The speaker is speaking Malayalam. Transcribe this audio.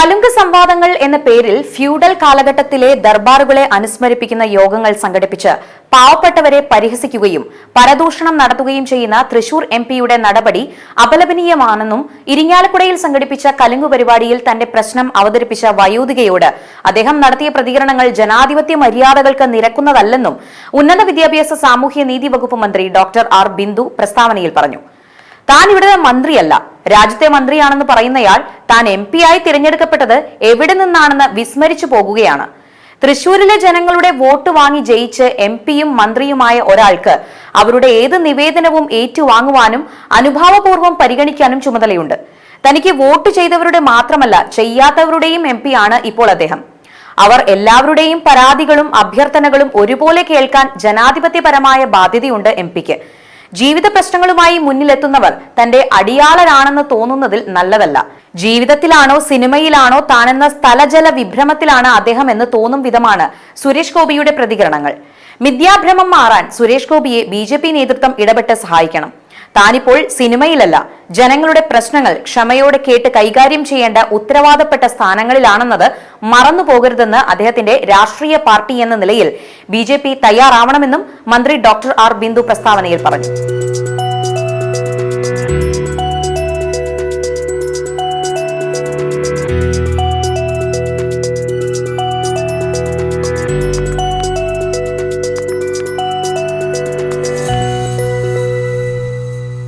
കലുങ്ക് സംവാദങ്ങൾ എന്ന പേരിൽ ഫ്യൂഡൽ കാലഘട്ടത്തിലെ ദർബാറുകളെ അനുസ്മരിപ്പിക്കുന്ന യോഗങ്ങൾ സംഘടിപ്പിച്ച് പാവപ്പെട്ടവരെ പരിഹസിക്കുകയും പരദൂഷണം നടത്തുകയും ചെയ്യുന്ന തൃശൂർ എം പിയുടെ നടപടി അപലപനീയമാണെന്നും ഇരിങ്ങാലക്കുടയിൽ സംഘടിപ്പിച്ച കലുങ്ക് പരിപാടിയിൽ തന്റെ പ്രശ്നം അവതരിപ്പിച്ച വയോധികയോട് അദ്ദേഹം നടത്തിയ പ്രതികരണങ്ങൾ ജനാധിപത്യ മര്യാദകൾക്ക് നിരക്കുന്നതല്ലെന്നും ഉന്നത വിദ്യാഭ്യാസ സാമൂഹ്യ നീതി വകുപ്പ് മന്ത്രി ഡോക്ടർ ആർ ബിന്ദു പ്രസ്താവനയിൽ പറഞ്ഞു. താൻ ഇവിടെ മന്ത്രിയല്ല രാജ്യത്തെ മന്ത്രിയാണെന്ന് പറയുന്നയാൾ താൻ എം ആയി തിരഞ്ഞെടുക്കപ്പെട്ടത് എവിടെ നിന്നാണെന്ന് വിസ്മരിച്ചു പോകുകയാണ്. തൃശൂരിലെ ജനങ്ങളുടെ വോട്ട് വാങ്ങി ജയിച്ച് എം പിയും മന്ത്രിയുമായ ഒരാൾക്ക് അവരുടെ ഏത് നിവേദനവും ഏറ്റുവാങ്ങുവാനും അനുഭാവപൂർവം പരിഗണിക്കാനും ചുമതലയുണ്ട്. തനിക്ക് വോട്ട് ചെയ്തവരുടെ മാത്രമല്ല ചെയ്യാത്തവരുടെയും എം ആണ് ഇപ്പോൾ അദ്ദേഹം. അവർ എല്ലാവരുടെയും പരാതികളും അഭ്യർത്ഥനകളും ഒരുപോലെ കേൾക്കാൻ ജനാധിപത്യപരമായ ബാധ്യതയുണ്ട് എം പിക്ക്. ജീവിത പ്രശ്നങ്ങളുമായി മുന്നിലെത്തുന്നവർ തന്റെ അടിയാളരാണെന്ന് തോന്നുന്നതിൽ നല്ലതല്ല. ജീവിതത്തിലാണോ സിനിമയിലാണോ താനെന്ന സ്ഥലജല വിഭ്രമത്തിലാണ് അദ്ദേഹം എന്ന് തോന്നും വിധമാണ് സുരേഷ് ഗോപിയുടെ പ്രതികരണങ്ങൾ. മിഥ്യാഭ്രമം മാറാൻ സുരേഷ് ഗോപിയെ ബി നേതൃത്വം ഇടപെട്ട് സഹായിക്കണം. താനിപ്പോൾ സിനിമയിലല്ല. ജനങ്ങളുടെ പ്രശ്നങ്ങൾ ക്ഷമയോടെ കേട്ട് കൈകാര്യം ചെയ്യേണ്ട ഉത്തരവാദപ്പെട്ട സ്ഥാനങ്ങളിലാണെന്നത് മറന്നു പോകരുതെന്ന് അദ്ദേഹത്തിന്റെ രാഷ്ട്രീയ പാർട്ടി എന്ന നിലയിൽ ബി തയ്യാറാവണമെന്നും മന്ത്രി ഡോക്ടർ ആർ ബിന്ദു പ്രസ്താവനയിൽ പറഞ്ഞു.